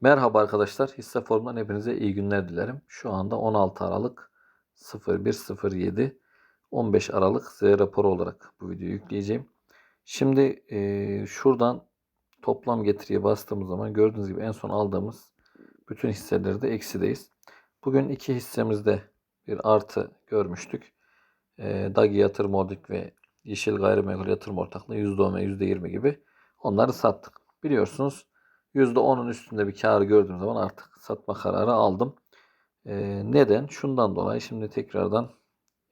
Merhaba arkadaşlar. Hisse formundan hepinize iyi günler dilerim. Şu anda 16 Aralık 0107 15 Aralık Z raporu olarak bu videoyu yükleyeceğim. Şimdi eee, şuradan toplam getiriye bastığımız zaman gördüğünüz gibi en son aldığımız bütün hisselerde eksideyiz. Bugün iki hissemizde bir artı görmüştük. Eee Dagi Yatırım Holding ve Yeşil Gayrimenkul Yatırım Ortaklığı %10 ve %20 gibi onları sattık. Biliyorsunuz %10'un üstünde bir kar gördüğüm zaman artık satma kararı aldım. Ee, neden? Şundan dolayı şimdi tekrardan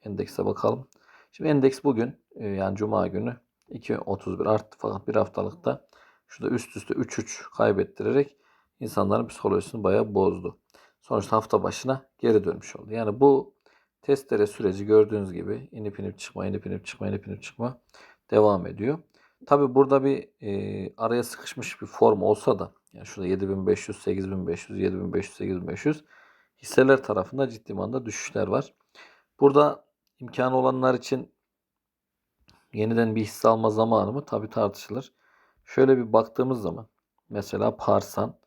endekse bakalım. Şimdi endeks bugün e, yani cuma günü 2.31 arttı fakat bir haftalıkta şurada üst üste 3.3 kaybettirerek insanların psikolojisini bayağı bozdu. Sonuçta hafta başına geri dönmüş oldu. Yani bu testere süreci gördüğünüz gibi inip inip çıkma, inip inip çıkma, inip inip çıkma devam ediyor. Tabi burada bir e, araya sıkışmış bir form olsa da yani şurada 7500, 8500, 7500, 8500 hisseler tarafında ciddi manada düşüşler var. Burada imkanı olanlar için yeniden bir hisse alma zamanı mı? Tabi tartışılır. Şöyle bir baktığımız zaman mesela Parsan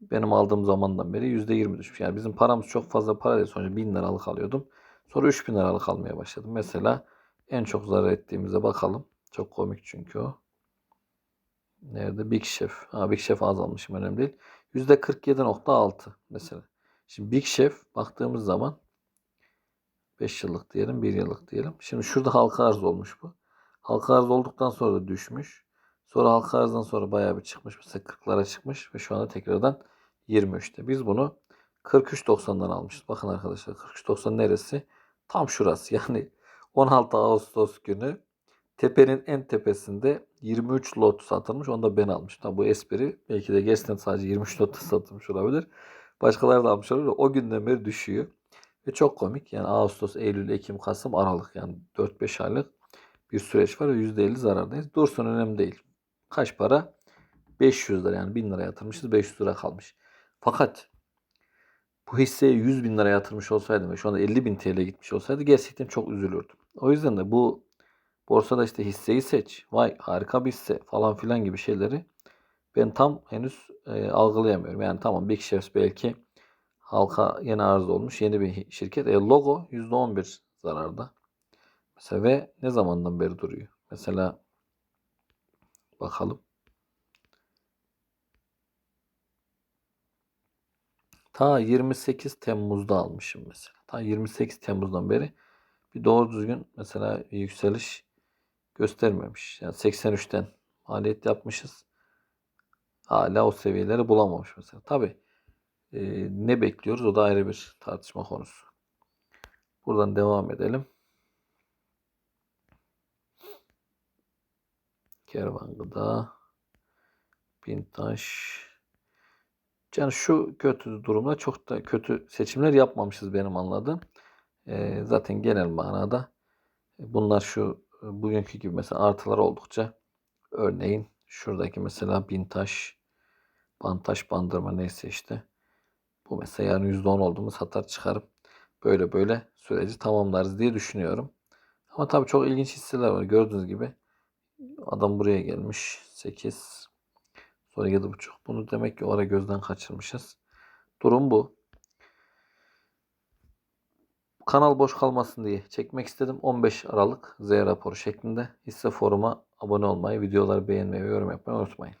benim aldığım zamandan beri %20 düşmüş. Yani bizim paramız çok fazla para değil. Sonuçta 1000 liralık alıyordum. Sonra 3000 liralık almaya başladım. Mesela en çok zarar ettiğimize bakalım. Çok komik çünkü o. Nerede? Big Chef. Ha Big Chef azalmışım önemli değil. %47.6 mesela. Şimdi Big Chef baktığımız zaman 5 yıllık diyelim, 1 yıllık diyelim. Şimdi şurada halka arz olmuş bu. Halka arz olduktan sonra da düşmüş. Sonra halka arzdan sonra bayağı bir çıkmış. Mesela 40'lara çıkmış ve şu anda tekrardan 23'te. Biz bunu 43.90'dan almışız. Bakın arkadaşlar 43.90 neresi? Tam şurası. Yani 16 Ağustos günü tepenin en tepesinde 23 lot satılmış. Onu da ben almışım. Tabi bu espri belki de gerçekten sadece 23 lot satılmış olabilir. Başkaları da almış olabilir. O günden beri düşüyor. Ve çok komik. Yani Ağustos, Eylül, Ekim, Kasım, Aralık yani 4-5 aylık bir süreç var ve %50 zarardayız. Dursun önemli değil. Kaç para? 500 lira yani 1000 lira yatırmışız 500 lira kalmış. Fakat bu hisseye 100 bin lira yatırmış olsaydım ve şu anda 50 bin TL gitmiş olsaydı gerçekten çok üzülürdüm. O yüzden de bu borsada işte hisseyi seç. Vay harika bir hisse falan filan gibi şeyleri ben tam henüz e, algılayamıyorum. Yani tamam Big Chefs belki halka yeni arz olmuş yeni bir şirket. E, logo %11 zararda. Mesela ve ne zamandan beri duruyor? Mesela bakalım. Ta 28 Temmuz'da almışım mesela. Ta 28 Temmuz'dan beri bir doğru düzgün mesela yükseliş göstermemiş. Yani 83'ten maliyet yapmışız. Hala o seviyeleri bulamamış mesela. Tabi ne bekliyoruz o da ayrı bir tartışma konusu. Buradan devam edelim. Kervan Gıda, Bintaş. Yani şu kötü durumda çok da kötü seçimler yapmamışız benim anladığım. Ee, zaten genel manada bunlar şu bugünkü gibi mesela artılar oldukça örneğin şuradaki mesela Bintaş, Bantaş, Bandırma neyse işte. Bu mesela yani %10 olduğumuz satar çıkarıp böyle böyle süreci tamamlarız diye düşünüyorum. Ama tabii çok ilginç hisseler var. Gördüğünüz gibi adam buraya gelmiş. 8 sonra 7.5. Bunu demek ki o ara gözden kaçırmışız. Durum bu. Kanal boş kalmasın diye çekmek istedim. 15 Aralık Z raporu şeklinde hisse foruma abone olmayı, videoları beğenmeyi ve yorum yapmayı unutmayın.